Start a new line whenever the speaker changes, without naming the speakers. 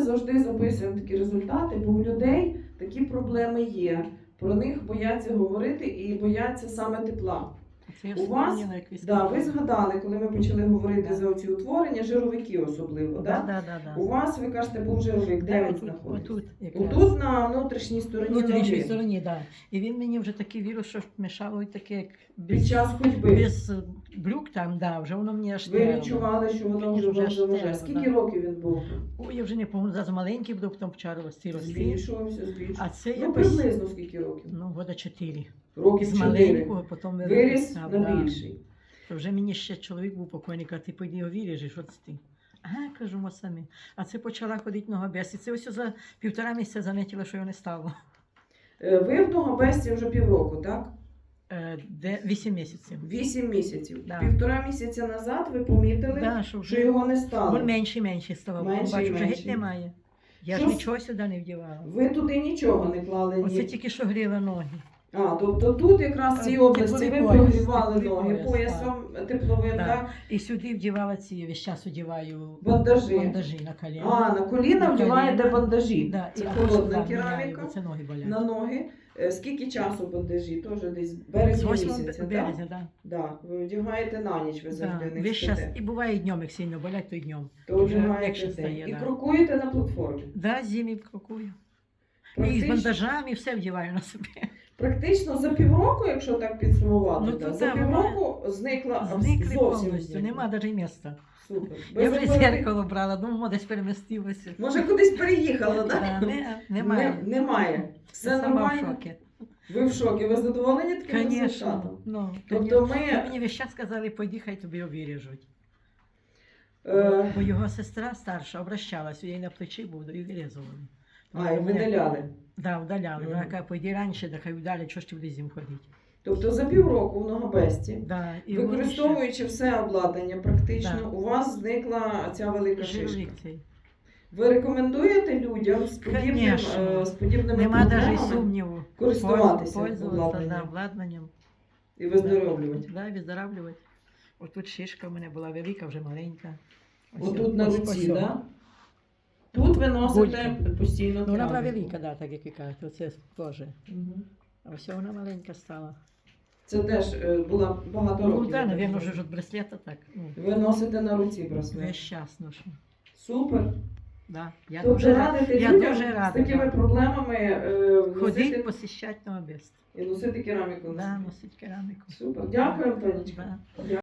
завжди записуємо такі результати, бо у людей такі проблеми є. Про них бояться говорити і бояться саме тепла.
Це
У вас- Да, ви згадали, коли ми почали говорити за оці утворення, жировики особливо.
Да,
Да?
да, да, да.
У вас, ви кажете, був жировик, де він знаходиться?
отут.
Отут на внутрішній стороні
внутрішній
ноги.
стороні, так. Да. І він мені вже такий вірус, що мішало і таке, як
Під
без,
час ходьби.
без е, брюк там, да, вже воно мені аж
Ви відчували, що воно вже
Вже
заважає. Скільки
да.
років він був?
Ой, я вже не пам'ятаю, зараз маленький був, потім почав рости, рости.
Збільшувався, збільшувався.
А це
Ну,
якось,
приблизно скільки років?
ну, года чотири.
Років
З маленького, потім
Виріс на більший.
То вже мені ще чоловік був покойник, а ти пойди його віриш, що це ти? Ага, кажу, ми самі. А це почала ходити нога без. І це ось за півтора місяця заметила, що його не стало.
Е, Ви в Ногобесті вже півроку, так?
Е, Де вісім місяців.
Вісім місяців.
Да.
Півтора місяця назад ви помітили,
Да, що
що його не стало.
він менше і менше ставав.
Менше
Бачу, вже геть немає. Я
Що
ж нічого сюди не вдівала.
Ви туди нічого не клали Ні.
Оце тільки що гріла ноги.
А, тобто тут якраз
Е,
області ви прогрівали ноги поясом тепловим,
Да.
так?
І сюди вдівала ці, весь час одіваю
Бандажі.
бандажі на коліна.
А, на коліна
На
вдіваєте
коліна.
бандажі.
Да,
Це
і
холодна кераміка.
Це ноги болять.
На ноги. Е, Скільки часу бандажі? Теж десь березня
З 8
місяця,
березня, да.
Да. Ви вдягаєте на ніч, ви
Да.
завжди не
Весь час, і буває і днем, як сильно болять, то й днем.
То день. І
да.
крокуєте на платформі.
Да, зимі крокую. І з бандажами все вдіваю на собі.
Практично за півроку, якщо так підсумувати,
Ну, то
за
да,
півроку зникла
Зникли
зовсім
повністю, нема навіть міста.
Супер.
Я вже зеркало брала, думаю, десь перемістилося.
Може кудись переїхала, так?
Да, не, немає.
Не, немає. Все
Я сама в
нормально.
шокі.
Ви в шокі. Ви задоволені таким результатом?
Ну,
Тобто ми.
Мені весь час сказали, пойди, хай тобі обіріжуть.
Е,
Бо його сестра старша обращалась, у її на плечі був, і вирізували.
А, і видаляли.
Да, вдаляли.
Мгм.
Вона каже, пойди раніше, да хай вдалять, що ж ти в лізім ходить.
Тобто за півроку в Ногобесті,
Да, і вони
використовуючи все обладнання, практично
Да.
у вас зникла ця велика
ще
шишка.
цей.
Ви рекомендуєте людям з подібним,
Конечно.
е, з подібними
Нема навіть
проблемами
сумніву.
користуватися
Пользуватися да,
обладнанням
обладнанням.
і виздоровлювати?
Да, виздоравлювати. Отут шишка в мене була велика, вже маленька. Ось
Отут на
ось-
руці, так? Да? Тут ви носите
Гульки.
постійно.
Ну, вона була велика, да, так як ви кажете, оце теж.
Мгм.
А ось вона маленька стала.
Це теж е, була багато
Ну,
років.
так напевно, вже ж від браслета так. Ну,
Ви носите на руці браслет.
час ношу.
Супер.
Да. Я
тобто
дуже рада.
радите
я
людям
дуже рада,
з такими
да.
проблемами е,
Ходить,
носити,
посіщати на обіст.
і носити кераміку.
Да, носить кераміку.
Супер. Дякую, Антонічка.
Да.
Дякую.